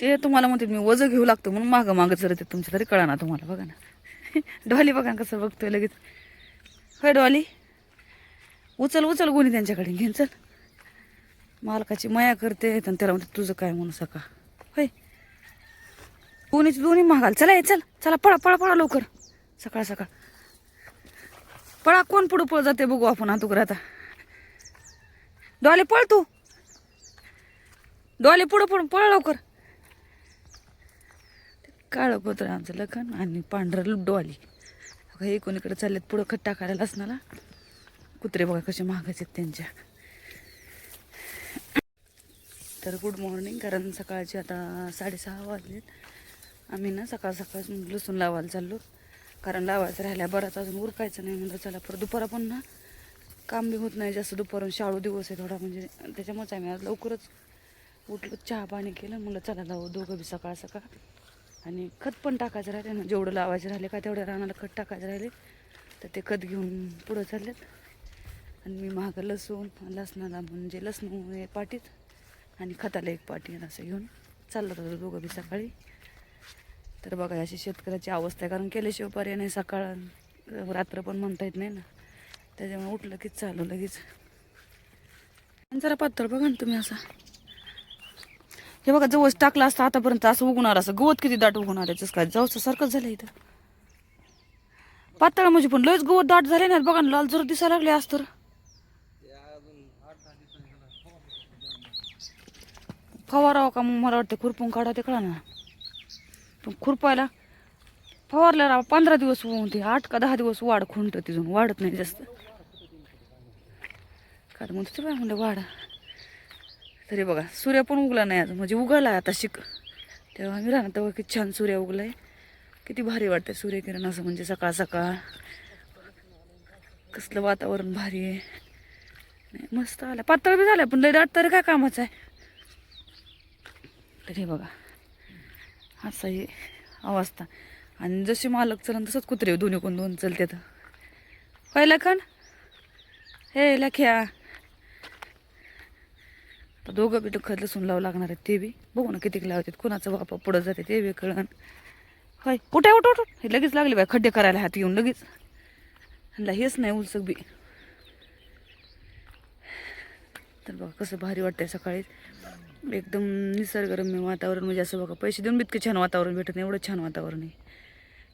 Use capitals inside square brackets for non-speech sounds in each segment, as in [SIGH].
ते तुम्हाला म्हणते मी वजं घेऊ लागतो म्हणून मागं मागं जर ते तुमच्या तरी कळा ना तुम्हाला बघा ना. [LAUGHS] डॉली बघा ना कसं बघतोय लगेच. होय डॉली? उचल उचल गुणी त्यांच्याकडे घेऊन चल. मालकाची माया करते आणि त्याला म्हणते तुझं काय म्हणू सका. होय. कोणीच दोन्ही मागाल. चला ये चल. चला पळा पळा पळा लवकर. सकाळ सकाळ. पळा कोण पुढं पळ जाते बघू आपण आता आता. डॉली पळ तू. डॉली पुढं पुढं पळ लवकर. काळं पत्रांचं आमचं लखन आणि पांढरं आली बघा हे कोणीकडे चाललेत? पुढं खट्टा टाकायला लसणाला कुत्रे बघा कसे महागाचे आहेत त्यांच्या. तर गुड मॉर्निंग कारण सकाळचे आता साडेसहा वाजलेत. आम्ही ना सकाळ सकाळ लसूण लावायला चाललो. कारण लावायचं राहिल्या बराच अजून उरकायचं नाही म्हणलं चला परत दुपारा पण ना काम बी होत नाही जास्त दुपारून शाळू दिवस आहे थोडा. म्हणजे त्याच्यामुळेच आम्ही आज लवकरच उठलो चहा पाणी केलं. म्हणलं चला जाऊ दोघं बी सकाळ सकाळ. आणि खत पण टाकायचं राहिले ना. जेवढं लावायचं राहिले का तेवढ्या रानाला खत टाकायचं राहिले. तर ते खत घेऊन पुढं चाललेत. आणि मी महाग लसूण लसणाला म्हणजे लसण हे पाटीत आणि खताला एक पाटी असं घेऊन चाललं होतं दोघं बी सकाळी. तर बघा अशी शेतकऱ्याची अवस्था आहे. कारण केल्याशिवाय पर्याय नाही. सकाळ रात्र पण म्हणता येत नाही ना. त्याच्यामुळे उठलं की चालू लगेच. आणि जरा पातळ बघा ना तुम्ही असा. हे बघा जवळ टाकला असतं आतापर्यंत असं उगणार असं गवत किती दाट उगणार त्याच काय जाऊचं सारखंच झालं इथं. पातळ म्हणजे पण लयच गवत दाट झाले ना बघा ना लाल जर दिसायला लागले आज तर. फवारावं का मग मला वाटतं खुरपून काढा ते कळा ना. पण खुरपायला फवारल्या राहा पंधरा दिवस होते आठ का दहा दिवस वाढ खुंट तिथून वाढत नाही जास्त. काय म्हणतो काय म्हणलं वाढा? तरी बघा सूर्य पण उगला नाही आज म्हणजे उगला आहे आता शिक. तेव्हा मी राहणार तेव्हा किती छान सूर्य उगलाय. किती भारी वाटते सूर्यकिरण असं म्हणजे सकाळ सकाळ. कसलं वातावरण भारी आहे. नाही, मस्त आलं. पातळ बी झालं पण लई दाट तरी काय कामाचं आहे. तरी बघा. असा हे अवस्था आणि जसे मालक चलन तसंच कुत्रे दोन्ही कोण दोन चलते तर. होय लखन? हे लख्या. तर दोघं बी खत लसून लावं लागणार आहेत ते बी. बघू ना किती लावतात कुणाचं बापा पुढं जाते ते बी कळण होय उठा उठ उठ हे लगेच लागले बाय खड्डे करायला हात येऊन लगेच. ला हेच नाही उलसक बी. तर बघा कसं भारी वाटतंय सकाळी. एकदम निसर्गरम्य वातावरण म्हणजे असं बघा पैसे देऊन इतकं छान वातावरण भेटत नाही एवढं छान वातावरण आहे.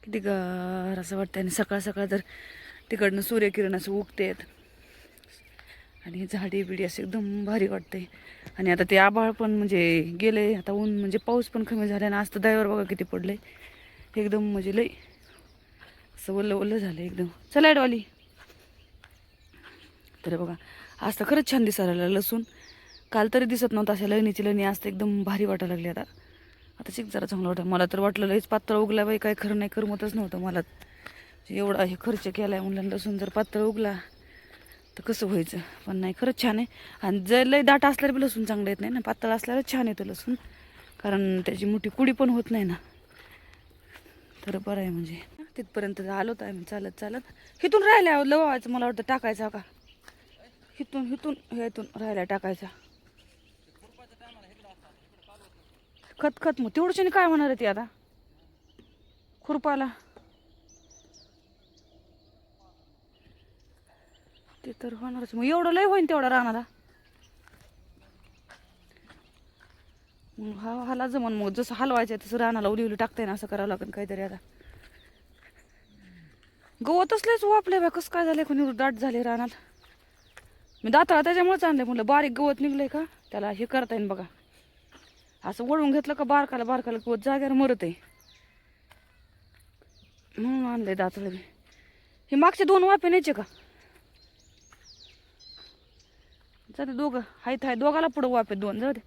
किती गार असं वाटतं आणि सकाळ सकाळ जर तिकडनं सूर्यकिरण असं उगतेत आणि झाडे बिडी असं एकदम भारी वाटते आणि आता ते आभाळ पण म्हणजे गेले आता ऊन म्हणजे पाऊस पण कमी झाला आणि आज तर दयावर बघा किती पडले एकदम म्हणजे लई असं ओलं ओलं झालं एकदम. चला ॲडवाली तर बघा आज तर खरंच छान दिसायला लागलं लसूण. काल तरी दिसत नव्हतं अशा लणीची लणी आज तर एकदम भारी वाटायला लागली आता. आता शिक जरा चांगलं वाटतं मला तर वाटलं लईच पातळ उगला बाई काय खरं नाही करमतच नव्हतं मला. एवढा हे खर्च केला आहे म्हणलं लसूण. जर पातळ उगला तर कसं व्हायचं? पण नाही खरंच छान आहे. आणि जर लय दाट असल्यावर बी लसूण चांगलं येत नाही ना. पातळ असल्यावर छान येतं लसूण. कारण त्याची मोठी कुडी पण होत नाही ना. तर बरं आहे म्हणजे. तिथपर्यंत आलो तर आम्ही चालत चालत. हिथून राहिल्या लवायचं मला वाटतं टाकायचा का? हिथून हिथून हे इथून राहिल्या टाकायचा. खत खत मग. तेवढंच काय होणार आहे ती आता? खुरपाला. ते तर होणारच. मग एवढं लय होईन तेवढा राहणारा मग हा हाला जमन मग जसं हलवायचं आहे तसं रानाला उली उली टाकताय ना असं करावं लागेल काहीतरी आता. गवत असलेच वापले बा कसं काय झालंय कोणी दाट झाले रानात. मी दाताळा त्याच्यामुळेच आणलंय म्हणलं बारीक गवत निघलंय का? त्याला हे करता येईल बघा. असं वळून घेतलं का बारकाला बारकाला गवत जाग्यावर मरत आहे म्हणून आणलंय दाताळ बी. हे मागचे दोन वाफे न्यायचे का? जाते दोघं हायत हाय. दोघाला पुढं वाफे दोन जाऊ दे.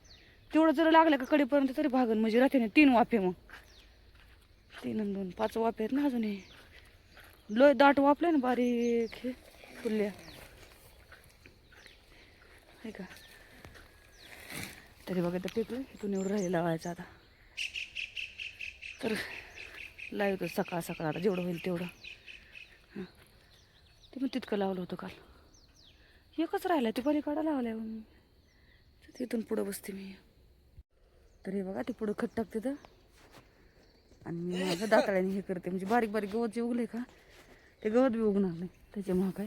तेवढं जर लागलं का कडेपर्यंत तरी भागन म्हणजे राहते ना तीन वाफे मग. तीन आणि दोन पाच वाफे आहेत ना अजून हे लय दाट वापले ना बारीक हे फुल्या आहे का? तरी बघा तर पेकलं इथून एवढं राहिले लावायचं आता. तर लावतो सकाळ सकाळ आता जेवढं होईल तेवढं. हां. ते मग तितकं लावलं होतं काल. एकच राहिलं ते पलीकडं लावल्या तिथून पुढं बसते मी. तर हे बघा ते पुढं खत टाकते तर. आणि मी माझं दाताळ्याने हे करते. म्हणजे बारीक बारीक गवत जे उगले का ते गवत बी उगणार नाही. त्याच्यामुळं काय?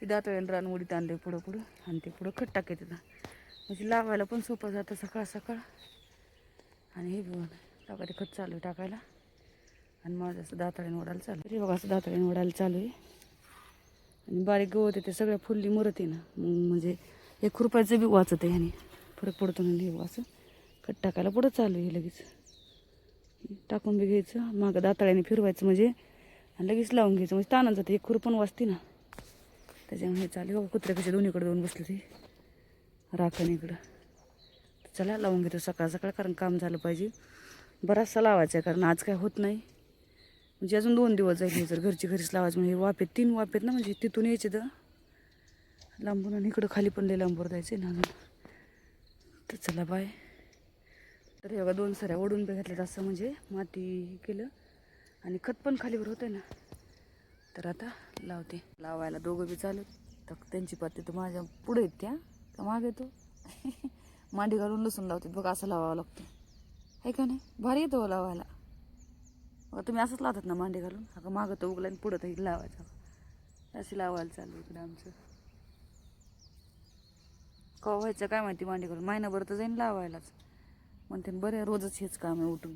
ते दाताळ्याने रान उडीत आणले पुढं पुढं. आणि ते पुढं खत टाकते तिथं. म्हणजे लावायला पण सोपं जातं सकाळ सकाळ. आणि हे बघ टाका ते खत चालू आहे टाकायला. आणि माझं असं दाताळ्याने ओढायला चालू आहे. बघा असं दाताळ्याने ओढायला चालू आहे. आणि बारीक गवत आहे ते सगळ्या फुल्ली मरत आहे ना. मग म्हणजे एक रुपयाचं बी वाचत आहे ह्याने फरक पडतो ना हे असं. खत टाकायला पुढं चालू आहे लगेच. टाकून बी घ्यायचं मागं दाताळ्याने फिरवायचं म्हणजे आणि लगेच लावून घ्यायचं. म्हणजे ताणून जातं एक खुरपण वाचते ना. त्याच्यामुळे हे चालू आहे. बघा कुत्र्या कशा दोन्हीकडे दोन बसले ते. राखण इकडं. चला लावून घेतो सकाळ सकाळ कारण काम झालं पाहिजे. बराचसा लावायचा आहे कारण आज काय होत नाही. म्हणजे अजून दोन दिवस जाईल जर घरची घरीच लावायचं म्हणजे वापेत तीन वापेत ना म्हणजे तिथून यायचे तर लांबून आणि इकडं खाली पण लय लांबवर जायचं ना अजून. तर चला बाय. तर हे बघा दोन सऱ्या ओढून बी घातल्यात असं म्हणजे माती केलं. आणि खत पण खालीवर होतं ना. तर आता लावते. लावायला दोघं बी चालू तर त्यांची पाती तर माझ्या पुढे आहेत त्या. का मागे तो? [LAUGHS] मांडी घालून लसूण लावते. बघ असं लावावं लागतं. आहे का नाही? भारी येतो हो लावायला. तुम्ही असंच लावतात ना मांडे घालून? अगं मागं तर उगला आणि पुढं तर लावायचं. अशी लावायला चालू इकडे आमचं. कवा व्हायचं काय माहिती मांडी घालून? महिनाभर तर जाईन लावायलाच. म्हणते बरे रोजच हेच काम आहे उठून.